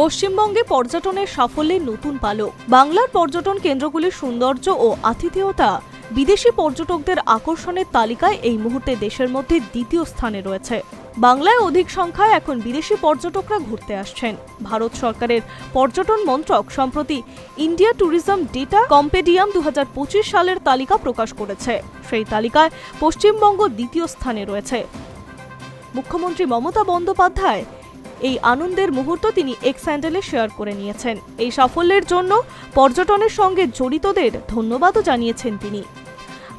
পশ্চিমবঙ্গে পর্যটনের সাফল্যের নতুন পালক। বাংলার পর্যটন কেন্দ্রগুলির সৌন্দর্য ও আতিথেয়তা বিদেশি পর্যটকদের আকর্ষণের তালিকায় এই মুহূর্তে দেশের মধ্যে দ্বিতীয় স্থানে রয়েছে। বাংলায় অধিক সংখ্যায় এখন বিদেশি পর্যটকরা ঘুরতে আসছেন। ভারত সরকারের পর্যটন মন্ত্রক সম্প্রতি ইন্ডিয়া ট্যুরিজম ডেটা কম্পেডিয়াম দু হাজার পঁচিশ সালের তালিকা প্রকাশ করেছে। সেই তালিকায় পশ্চিমবঙ্গ দ্বিতীয় স্থানে রয়েছে। মুখ্যমন্ত্রী মমতা বন্দ্যোপাধ্যায় এই আনন্দের মুহূর্ত তিনি এক্স হ্যান্ডেলে শেয়ার করে নিয়েছেন। এই সাফল্যের জন্য পর্যটনের সঙ্গে জড়িতদের ধন্যবাদও জানিয়েছেন তিনি।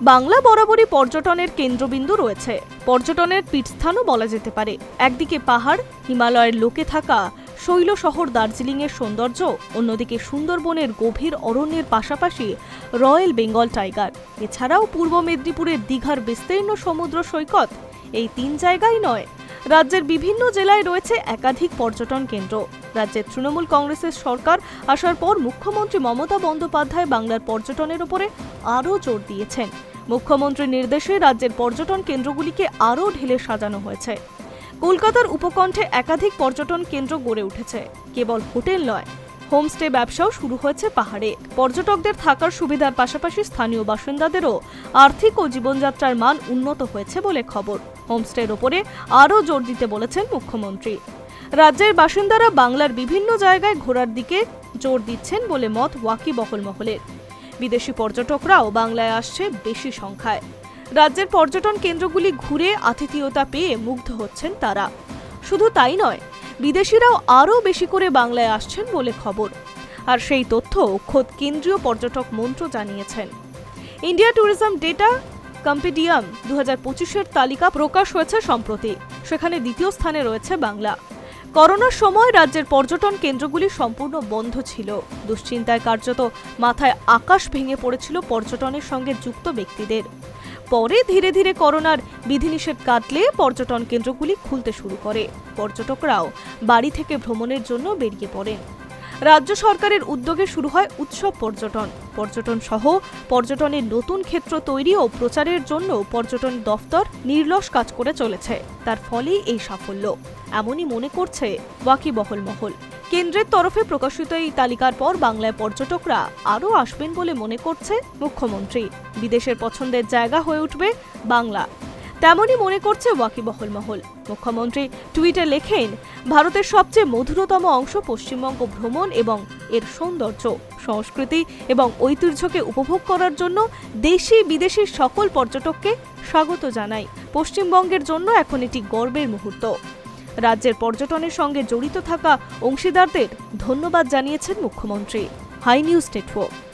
বাংলা বরাবরই পর্যটনের কেন্দ্রবিন্দু রয়েছে। পর্যটনের পীঠস্থানও বলা যেতে পারে। একদিকে পাহাড়, হিমালয়ের লোকে থাকা শৈল শহর দার্জিলিংয়ের সৌন্দর্য, অন্যদিকে সুন্দরবনের গভীর অরণ্যের পাশাপাশি রয়্যাল বেঙ্গল টাইগার। এছাড়াও পূর্ব মেদিনীপুরের দীঘার বিস্তীর্ণ সমুদ্র সৈকত এই তিন জায়গায় নয় রাজ্যের বিভিন্ন জেলায় রয়েছে একাধিক পর্যটন কেন্দ্র। রাজ্যের তৃণমূল কংগ্রেসের সরকার আসার পর মুখ্যমন্ত্রী মমতা বন্দ্যোপাধ্যায় বাংলার পর্যটনের উপরে আরও জোর দিয়েছেন। মুখ্যমন্ত্রীর নির্দেশে রাজ্যের পর্যটন কেন্দ্রগুলিকে আরও ঢেলে সাজানো হয়েছে। কলকাতার উপকণ্ঠে একাধিক পর্যটন কেন্দ্র গড়ে উঠেছে। কেবল হোটেল নয়, হোমস্টে ব্যবসাও শুরু হয়েছে পাহাড়ে। পর্যটকদের থাকার সুবিধার পাশাপাশি স্থানীয় বাসিন্দাদেরও আর্থিক ও জীবনযাত্রার মান উন্নত হয়েছে বলে খবর। হোমস্টের ওপরে আরও জোর দিতে বলেছেন মুখ্যমন্ত্রী। রাজ্যের বাসিন্দারা বাংলার বিভিন্ন জায়গায় ঘোরার দিকে জোর দিচ্ছেন বলে মত ওয়াকিবহল মহলের বিদেশি পর্যটকরাও বাংলায় আসছে বেশি সংখ্যায়। রাজ্যের পর্যটন কেন্দ্রগুলি ঘুরে আতিথেয়তা পেয়ে মুগ্ধ হচ্ছেন তারা। শুধু তাই নয়, বিদেশিরাও আরও বেশি করে বাংলায় আসছেন বলে খবর। আর সেই তথ্য খোদ কেন্দ্রীয় পর্যটক মন্ত্র জানিয়েছেন। ইন্ডিয়া ট্যুরিজম ডেটা কম্পিডিয়াম দু হাজার তালিকা প্রকাশ হয়েছে সম্প্রতি। সেখানে দ্বিতীয় স্থানে রয়েছে বাংলা। করোনার সময় রাজ্যের পর্যটন কেন্দ্রগুলি সম্পূর্ণ বন্ধ ছিল। দুশ্চিন্তায় কার্যত মাথায় আকাশ ভেঙে পড়েছিল পর্যটনের সঙ্গে যুক্ত ব্যক্তিদের। পরে ধীরে ধীরে করোনার বিধিনিষেধ কাটলে পর্যটন কেন্দ্রগুলি খুলতে শুরু করে। পর্যটকরাও বাড়ি থেকে ভ্রমণের জন্য বেরিয়ে পড়েন। রাজ্য সরকারের উদ্যোগে শুরু হয় উৎসব পর্যটন। পর্যটন সহ পর্যটনের নতুন ক্ষেত্র তৈরি ও প্রচারের জন্য পর্যটন দফতর নির্লস কাজ করে চলেছে। তার ফলেই এই সাফল্য। এমনই মনে করছে ওয়াকিবহল মহল কেন্দ্রের তরফে প্রকাশিত এই তালিকার পর বাংলায় পর্যটকরা আরও আসবেন বলে মনে করছে মুখ্যমন্ত্রী। বিদেশের পছন্দের জায়গা হয়ে উঠবে বাংলা। তেমনই মনে করছে ওয়াকিবহল মহল। মুখ্যমন্ত্রী টুইটে লেখেন, ভারতের সবচেয়ে মধুরতম অংশ পশ্চিমবঙ্গ ভ্রমণ এবং এর সৌন্দর্য, সংস্কৃতি এবং ঐতিহ্যকে উপভোগ করার জন্য দেশি বিদেশি সকল পর্যটককে স্বাগত জানাই। পশ্চিমবঙ্গের জন্য এখন এটি গর্বের মুহূর্ত। রাজ্যের পর্যটনের সঙ্গে জড়িত থাকা অংশীদারদের ধন্যবাদ জানিয়েছেন মুখ্যমন্ত্রী। High news network.